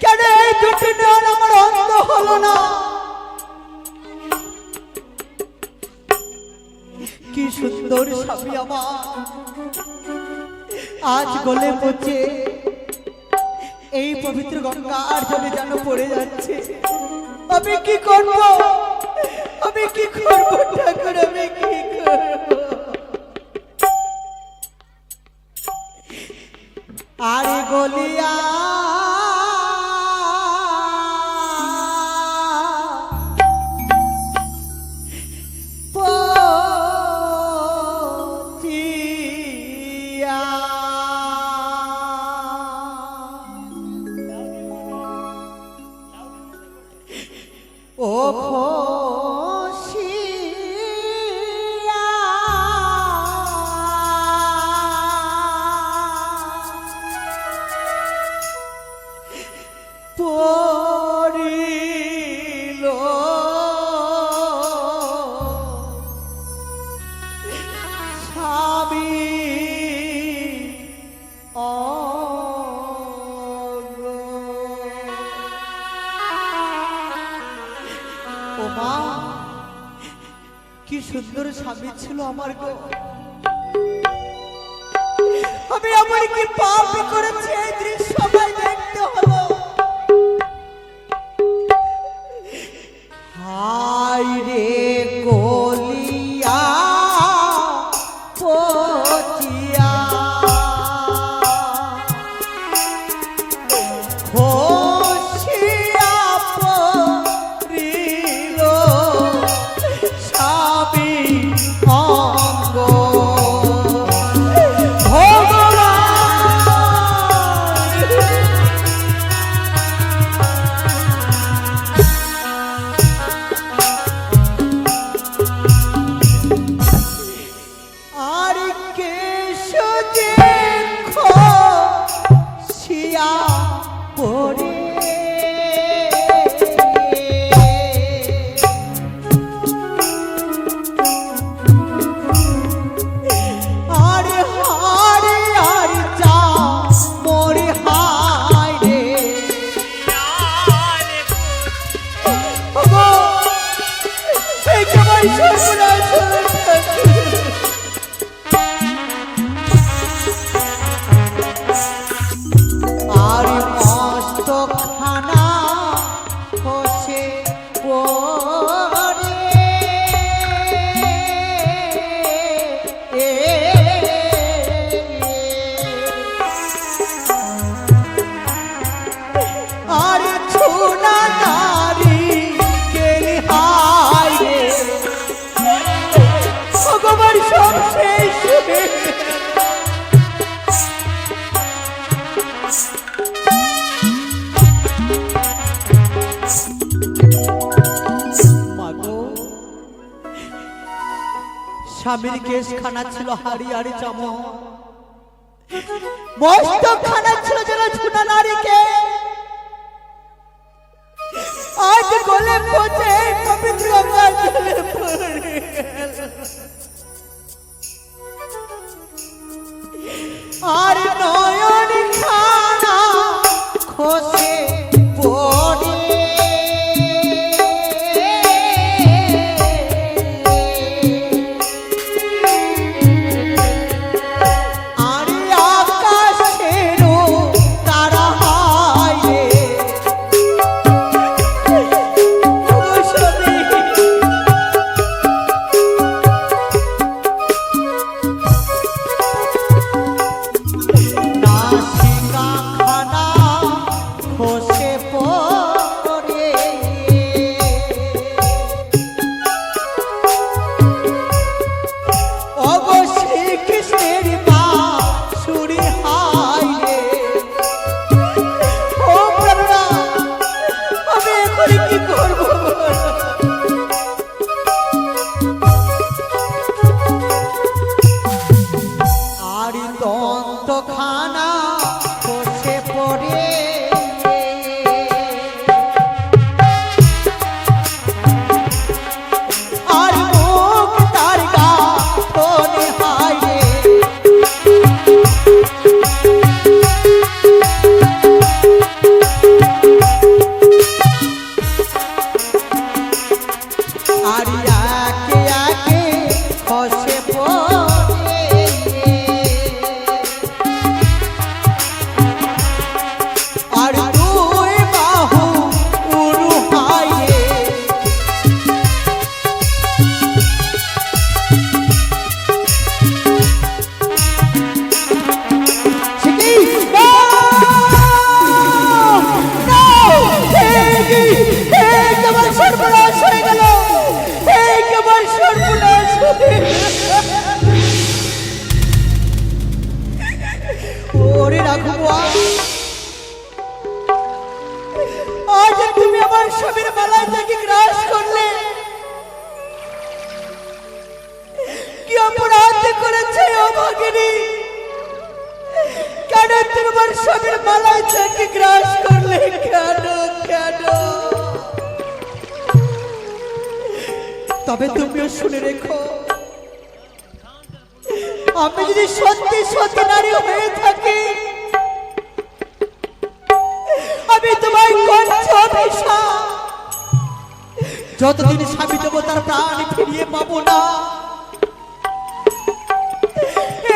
কেন এই সুন্দর স্বামী আজ গলে পচে এই পবিত্র গঙ্গার জলে যেন পড়ে যাচ্ছে। আমি কি করব? আমি কি করব ঠাকুর? আমি কি করব? আরে গলিয়া সুন্দর স্বামী ছিল আমার গো। আমি আমার কি পাপ করেছি, এই দৃশ্য সবাই দেখতে হলো। হাই রে। এই সবাই সর্বনাশ স্বামীর কেশ খানা ছিল হাড়ি হাড়ি চাম মস্ত খানা ছিল যেন ছোটা নারীকে। আজ গলে পচে পবিত্র গঙ্গার জলে পড়ে রাখব? আজ আমার স্বামীর মালায় থেকে গ্রাস করলে। কি করলে? কেন কেন? তবে তুমিও শুনে রেখো, আমি যদি সত্যি সত্যি নারী হয়ে থাকি আমি তোমায় যতদিন স্বামী দেবতার প্রাণ ফিরিয়ে পাবো না,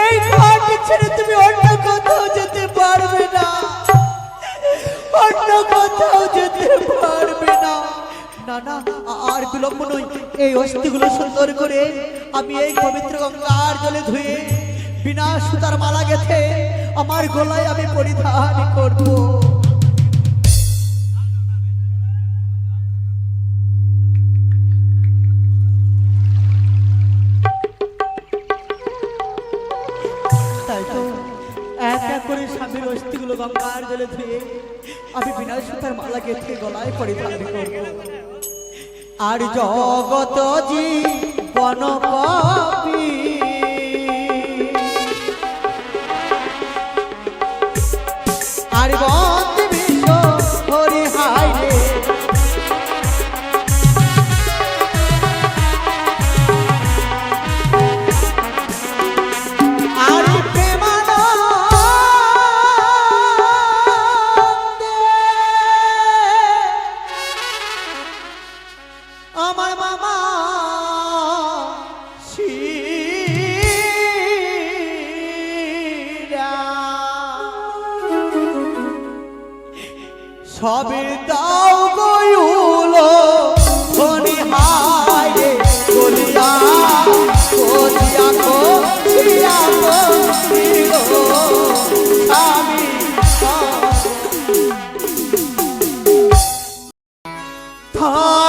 এই ঘাট ছেড়ে তুমি অন্য কোথাও যেতে পারবে না। অন্য কোথাও যেতে পারবে না। না না, আর বিলম্ব নই। এই অস্থিগুলো সুন্দর করে আমি এই পবিত্র গঙ্গার জলে ধুয়ে বিনা সুতার মালা গেথে আমার গলায় আমি পরিধান করব। ধুয়ে আমি বিনা সুতার মালা গেঁথে গলায় পরিধান করব। আর জগত জি পাপি সবে দাও গয়ুল ধনি হায় বলিয়া বলিয়া বলিয়া আমি থারি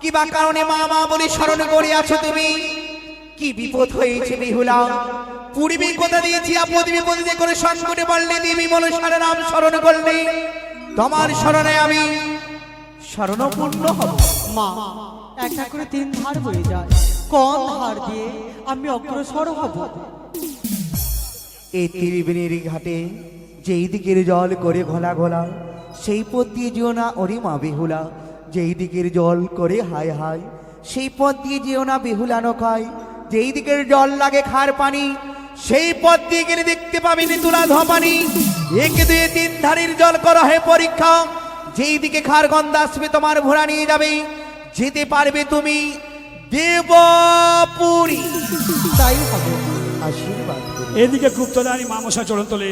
কিবা কারণে মা বলে স্মরণ করে আছো তুমি? কি বিপদ হয়েছে দিয়েছি, আপদ করে সংকটে বললে স্মরণ করলে। তোমার স্মরণে আমি স্মরণপূর্ণ হব। মা একটা করে তিন ধার বয়ে যায়। কোন ধার দিয়ে আমি অগ্রসর হব। এই ত্রিবেণীর ঘাটে যেই দিকের জল করে ঘোলা ঘোলা, সেই পথ দিয়ে যেও না ওরে মা বেহুলা। যেই দিকের জল করে হায় হায়, সেই পথ দিয়ে যেও না বেহুলানো খায় যেই দিকের জল লাগে খার পানি, সেই পথ দিয়ে গেলে দেখতে পাবি তুলা ধপানি। এক, দুই, তিন ধারের জল করা হয় পরীক্ষা। যেই দিকে খার গন্ধ আসবে তোমার ভোরা নিয়ে যাবে। যেতে পারবে তুমি দেবপুরী। তাই হবে আশীর্বাদ। এদিকে গুপ্তদানি মামসা চরণ তোলে